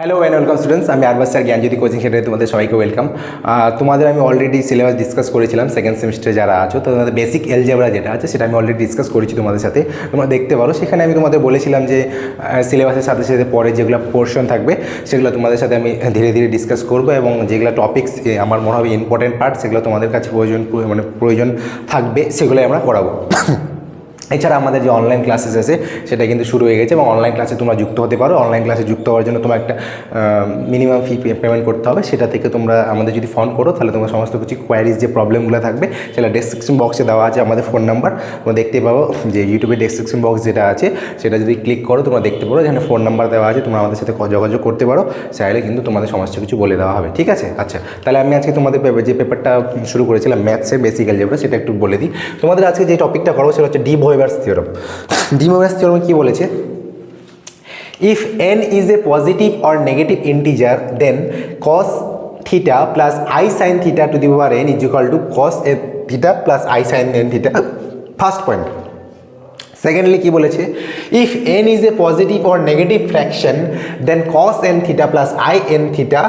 Hello and welcome students আমি আরবাস sir Gyanjyoti coaching সেন্টারে তোমাদের সবাইকে ওয়েলকাম তোমাদের আমি অলরেডি সিলেবাস ডিসকাস করেছিলাম সেকেন্ড সেমিস্টারে যারা আছো, তো তোমাদের বেসিক এলজেব্রা যেটা আছে, সেটা আমি অলরেডি ডিসকাস করেছি তোমাদের সাথে। তোমরা দেখতে পারো, সেখানে আমি তোমাদের বলেছিলাম যে সিলেবাসের সাথে সাথে পরে যেগুলো পোর্শন থাকবে, সেগুলো তোমাদের সাথে আমি ধীরে ধীরে ডিসকাস করব এবং যেগুলো টপিক্স আমার মনে হবে ইম্পর্টেন্ট পার্ট সেগুলো তোমাদের কাছে প্রয়োজন মানে প্রয়োজন থাকবে, সেগুলোই আমরা করাবো। এছাড়া আমাদের যে অনলাইন ক্লাসেস আছে, সেটা কিন্তু শুরু হয়ে গেছে এবং অনলাইন ক্লাসে তোমরা যুক্ত হতে পারো। অনলাইন ক্লাসে যুক্ত হওয়ার জন্য তোমার একটা মিনিমাম ফি পেমেন্ট করতে হবে। সেটা থেকে তোমরা আমাদের যদি ফোন করো, তাহলে তোমার সমস্ত কিছু কোয়ারিজ যে প্রবলেমগুলো থাকবে সেটা ডেসক্রিপশন বক্সে দেওয়া আছে আমাদের ফোন নাম্বার তোমরা দেখতে পাবো যে ইউটিউবে ডেসক্রিপশন বক্স যেটা আছে, সেটা যদি ক্লিক করো, তোমরা দেখতে পারো যেখানে ফোন নাম্বার দেওয়া আছে। তোমরা আমাদের সাথে যোগাযোগ করতে পারো। চাইলে কিন্তু তোমাদের সমস্ত কিছু বলে দেওয়া হবে। ঠিক আছে? আচ্ছা তাহলে আমি আজকে তোমাদের যে পেপারটা শুরু করেছিলাম ম্যাথসের বেসিক্যাল অ্যালজেব্রা সেটা একটু বলে দিই। তোমাদের আজকে যে টপিকটা করব, সেটা হচ্ছে de De Moivre's theorem de Moivre's theorem কি বলেছে? If N is a positive or negative integer then cos theta plus I sine theta to the power N is equal to cos A theta plus I sine first point secondly কি বলেছে? If N is a positive or negative fraction then cos N theta plus I N theta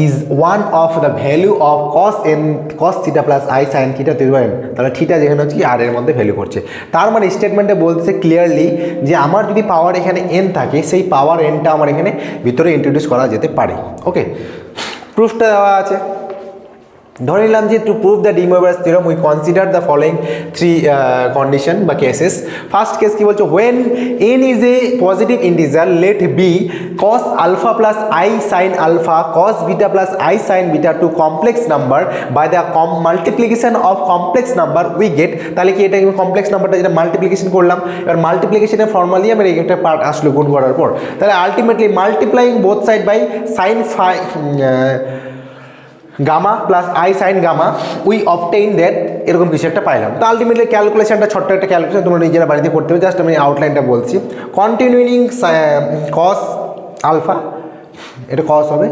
is one of the value of cos N cos theta plus i sine theta তুই পারেন তাহলে theta যেখানে হচ্ছে কি আর এর মধ্যে value করছে। তার মানে স্টেটমেন্টে বলছে ক্লিয়ারলি যে আমার যদি পাওয়ার এখানে এন থাকে, সেই পাওয়ার এনটা আমার এখানে ভিতরে ইন্ট্রোডিউস করা যেতে পারে। ওকে প্রুফটা দেওয়া আছে। ধরে নিলাম যে to prove the de Moivre's theorem we consider the following three condition বা কেসেস ফার্স্ট কেস কি বলছো? When N is a positive integer let be cos alpha plus I sine alpha cos beta plus I sine beta two complex number by the com multiplication of complex number we get তাহলে কি এটা complex নাম্বারটা যেটা multiplication করলাম, এবার মাল্টিপ্লিকেশনের formally আমার এই একটা পার্ট আসলো গুণ করার পর। তাহলে ultimately multiplying both side by sine phi gamma plus I sine gamma we obtain that এরকম কিছু একটা পাইলাম। তো আলটিমেটলি ক্যালকুলেশনটা ছোট্ট একটা ক্যালকুলেশন তোমরা নিজেরা বাড়িতে করতে হবে। জাস্ট আমি আউটলাইনটা বলছি। কন্টিনিউইং কস আলফা এটা কস হবে।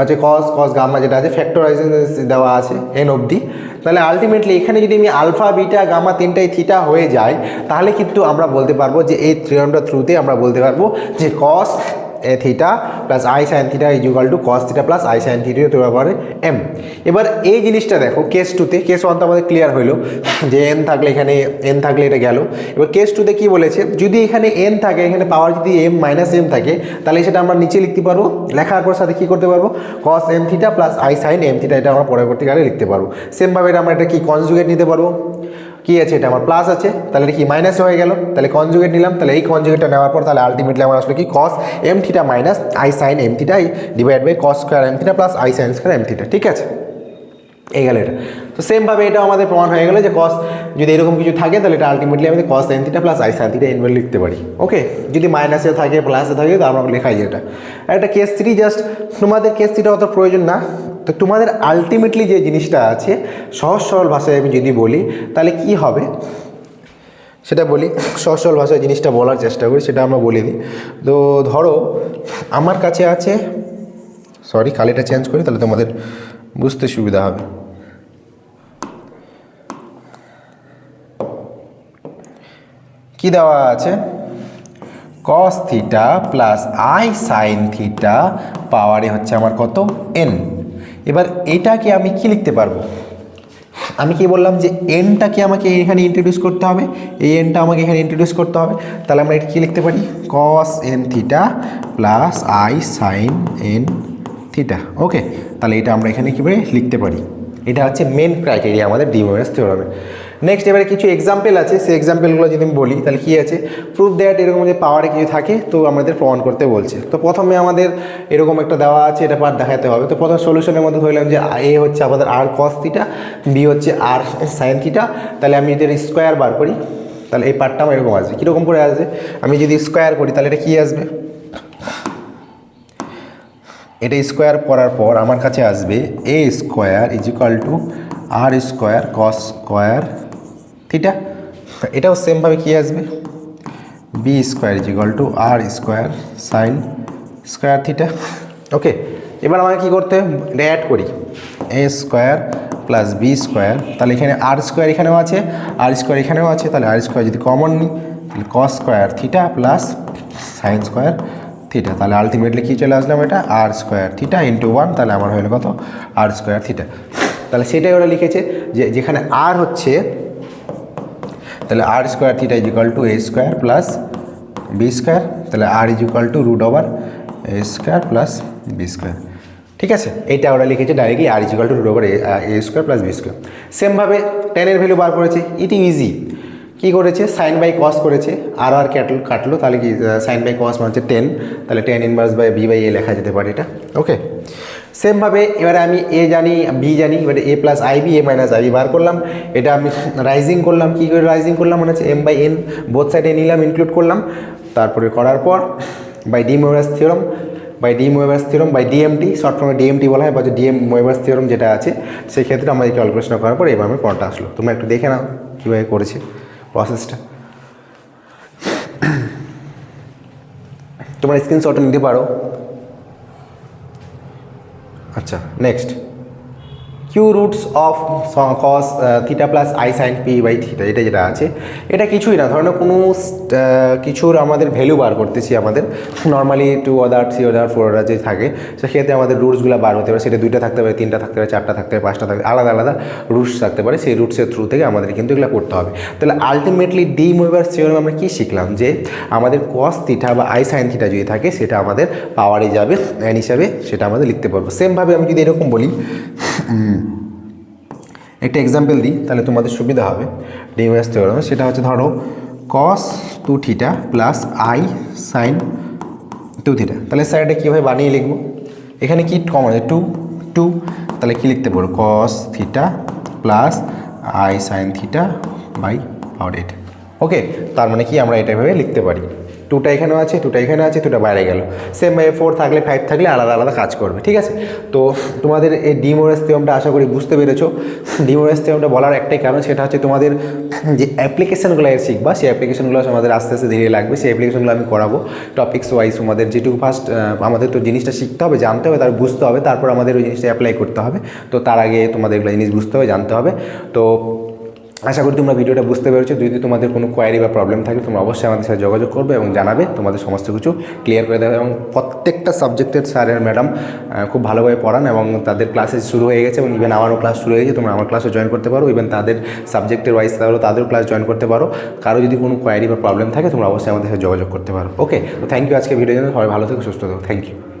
আচ্ছা কস কস গামা যেটা আছে ফ্যাক্টরাইজেশন দেওয়া আছে এন অবধি। তাহলে আলটিমেটলি এখানে যদি আমি আলফা বিটা গামা তিনটাই থিটা হয়ে যায়, তাহলে কিন্তু আমরা বলতে পারব যে এই থ্রিয়মটা থ্রুতে আমরা বলতে পারব যে cos A theta plus I sine theta is equal to cos theta plus I sine theta তো পারে এম এবার এই জিনিসটা দেখো কেস টুতে কেস ওয়ান তো আমাদের ক্লিয়ার হইল যে এন থাকলে এখানে এন থাকলে এটা গেল। এবার কেস টুতে কী বলেছে, যদি এখানে এন থাকে, এখানে পাওয়ার যদি এম মাইনাস এম থাকে, তাহলে সেটা আমরা নিচে লিখতে পারব। লেখার পর সাথে কী করতে পারব? Cos M theta plus I sine M theta এটা আমরা পরবর্তীকালে লিখতে পারব। সেমভাবে এটা আমরা এটা কি কনজুগেট নিতে পারব? কি আছে এটা? আমার প্লাস আছে। তাহলে এটা কি মাইনাস হয়ে গেল? তাহলে কনজুগেট নিলাম। তাহলে এই কনজুগেটটা নেওয়ার পর তাহলে আলটিমেটলি আমার আসলে কি? Cos M theta minus I sine M theta divide by cos square M theta plus I sine square M theta ঠিক আছে? এই গেল এটা। তো সেমভাবে এটাও আমাদের প্রমাণ হয়ে গেলো যে কস যদি এরকম কিছু থাকে, তাহলে এটা আলটিমেটলি আমি cos N theta plus I sine theta N লিখতে পারি। ওকে যদি মাইনাসে থাকে প্লাসে থাকে, তো আমরা লেখাই এটা একটা কেস থ্রি জাস্ট তোমাদের কেস থ্রিটা অত প্রয়োজন না। তো তোমাদের আলটিমেটলি যে জিনিসটা আছে, সহজ সরল ভাষায় আমি যদি বলি, তাহলে কি হবে? সেটা বলি, সহজ সরল ভাষায় জিনিসটা বলার চেষ্টা করি, সেটা আমরা বলে দিই। তো ধরো, আমার কাছে আছে সরি কালিটা চেঞ্জ করি, তাহলে তোমাদের বুঝতে সুবিধা হবে। কি দেওয়া আছে? Cos theta plus I sine theta পাওয়ারে হচ্ছে আমার কত? এন এবার এটাকে আমি কি লিখতে পারব? আমি কি বললাম যে এনটাকে আমাকে এখানে ইন্ট্রোডিউস করতে হবে। এই এনটা আমাকে এখানে ইন্ট্রোডিউস করতে হবে। তাহলে আমরা এটা কী লিখতে পারি? Cos N theta plus I sine N theta okay তাহলে এটা আমরা এখানে কীভাবে লিখতে পারি? এটা হচ্ছে মেন ক্রাইটেরিয়া আমাদের ডিমোয়ার্স থিওরামে নেক্সট এবারে কিছু এক্সাম্পল আছে। সেই এক্সাম্পলগুলো যদি আমি বলি, তাহলে কী আছে? প্রুফ দ্যাট এরকম যে পাওয়ারে কিছু থাকে, তো আমাদের প্রমাণ করতে বলছে। তো প্রথমে আমাদের এরকম একটা দেওয়া আছে, এটা পার দেখাতে হবে। তো প্রথম সলিউশনের মধ্যে ধরলাম যে এ হচ্ছে আমাদের আর কস থিটা বি হচ্ছে আর সাইন থিটা তাহলে আমি এদের স্কোয়ার বার করি, তাহলে এই পার্টটা আমার এরকম আসবে। কীরকম করে আসবে? আমি যদি স্কোয়ার করি, তাহলে এটা কী আসবে? এটা স্কোয়ার করার পর আমার কাছে আসবে A square is to R square cos square theta এটাও সেমভাবে কী আসবে? B square is equal to R square sine square theta okay এবার আমাকে কী করতে হবে? অ্যাড করি। A square plus B square তাহলে এখানে আর স্কোয়ার এখানেও আছে আর স্কোয়ার এখানেও আছে, তাহলে আর স্কোয়ার যদি কমন নিই, তাহলে cos square theta plus sine square theta তাহলে আলটিমেটলি কী চলে আসলাম এটা R square theta into one তাহলে আমার হলো কত? আর স্কোয়ার থিটা তাহলে সেটাই ওরা লিখেছে যে যেখানে আর হচ্ছে তাহলে R square theta is equal to A square plus B square তাহলে R is equal to root over A square plus B square ঠিক আছে? এইটা ওরা লিখেছে directly R is equal to root over A square plus B square সেমভাবে টেনের value বার করেছে। ইটি ইজি কী করেছে? সাইন বাই কস করেছে। আর আর কাটলো কাটলো। তাহলে কি সাইন বাই কস মানে হচ্ছে টেন তাহলে tan inverse by B by A লেখা যেতে পারে এটা। ওকে সেমভাবে এবারে আমি এ জানি বি জানি, এবারে A plus I B A minus I B বার করলাম। এটা আমি রাইজিং করলাম। কী করে রাইজিং করলাম? মানে হচ্ছে এম বাই এন বোথ সাইডে নিলাম ইনক্লুড করলাম। তারপরে করার পর by de Moivre's theorem by de Moivre's theorem by DMT short ফর্মে ডিএমটি বলা হয়, বা ডিএম মোয়েভার্স থিওরাম যেটা আছে সেই ক্ষেত্রে আমাদের ক্যালকুলেশন করার পর এবার আমার পড়াটা আসলো। তোমরা একটু দেখে নাও কীভাবে করেছে প্রসেসটা তোমরা স্ক্রিনশট নিতে পারো। আচ্ছা next Q roots of cos theta plus I sine pi by theta এটা যেটা আছে। এটা কিছুই না, ধরো কোনো কিছুর আমাদের ভ্যালু বার করতেছি আমাদের। Normally two order three order four order যে থাকে, সেক্ষেত্রে আমাদের রুটসগুলো বার হতে পারে। সেটা দুইটা থাকতে পারে, তিনটা থাকতে পারে, চারটা থাকতে পারে, পাঁচটা থাকতে আলাদা আলাদা রুটস থাকতে পারে। সেই রুটসের থ্রু থেকে আমাদের কিন্তু এগুলো করতে হবে। তাহলে আলটিমেটলি ডি মুভার থিওরাম আমরা কী শিখলাম? যে আমাদের কস থিটা বা আই সাইন থিটা যদি থাকে, সেটা আমাদের পাওয়ারে যাবে অ্যান হিসাবে সেটা আমাদের লিখতে পারব। সেমভাবে আমি যদি এরকম বলি একটা এক্সাম্পল দিই, তাহলে তোমাদের সুবিধা হবে। ডিএমএস থিওরাম সেটা হচ্ছে ধরো cos two theta plus I sine two theta তাহলে স্যার এটা কীভাবে বানিয়ে লিখব? এখানে কি কমন আছে? টু টু তাহলে কী লিখতে পারো cos theta plus I sine theta by power eight okay তার মানে কি আমরা এটা এভাবে লিখতে পারি? টুটা এখানেও আছে টুটা এখানে আছে টুটা বাইরে গেল। সেম ভাবে ফোর থাকলে ফাইভ থাকলে আলাদা আলাদা কাজ করবে, ঠিক আছে? তো তোমাদের এই ডিমোরেস থিওমটা আশা করি বুঝতে পেরেছ। ডিমোরেস থিওমটা বলার একটাই কারণ সেটা হচ্ছে তোমাদের যে অ্যাপ্লিকেশনগুলো শিখবা, সেই অ্যাপ্লিকেশনগুলো আমাদের আস্তে আস্তে ধীরে লাগবে, সেই অ্যাপ্লিকেশানগুলো আমি করাবো। টপিক্স ওয়াইজ তোমাদের যেটুকু ফার্স্ট আমাদের তো জিনিসটা শিখতে হবে, জানতে হবে, তার বুঝতে হবে, তারপর আমাদের ওই জিনিসটা অ্যাপ্লাই করতে হবে। তো তার আগে তোমাদের এগুলো জিনিস বুঝতে হবে, জানতে হবে। তো আশা করি তোমরা ভিডিওটা বুঝতে পেরেছ। যদি তোমাদের কোনো কোয়ারি বা প্রবলেম থাকে, তোমরা অবশ্যই আমাদের সাথে যোগাযোগ করবে এবং জানাবে। তোমাদের সমস্ত কিছু ক্লিয়ার করে দেবে এবং প্রত্যেকটা সাবজেক্টের স্যারের ম্যাডাম খুব ভালোভাবে পড়ান এবং তাদের ক্লাসে শুরু হয়ে গেছে এবং ইভেন আমারও ক্লাস শুরু হয়ে গেছে। তোমরা আমার ক্লাসে জয়েন করতে পারো। ইভেন তাদের সাবজেক্টের ওয়াইজ তাহলে তাদেরও ক্লাস জয়েন করতে পারো। কারও যদি কোনো কোয়ারি বা প্রবলেম থাকে, তোমরা অবশ্যই আমাদের সাথে যোগাযোগ করতে পারো। ওকে তো থ্যাংক ইউ আজকে ভিডিও জন্য। সবাই ভালো থেকো, সুস্থ থেকো। Thank you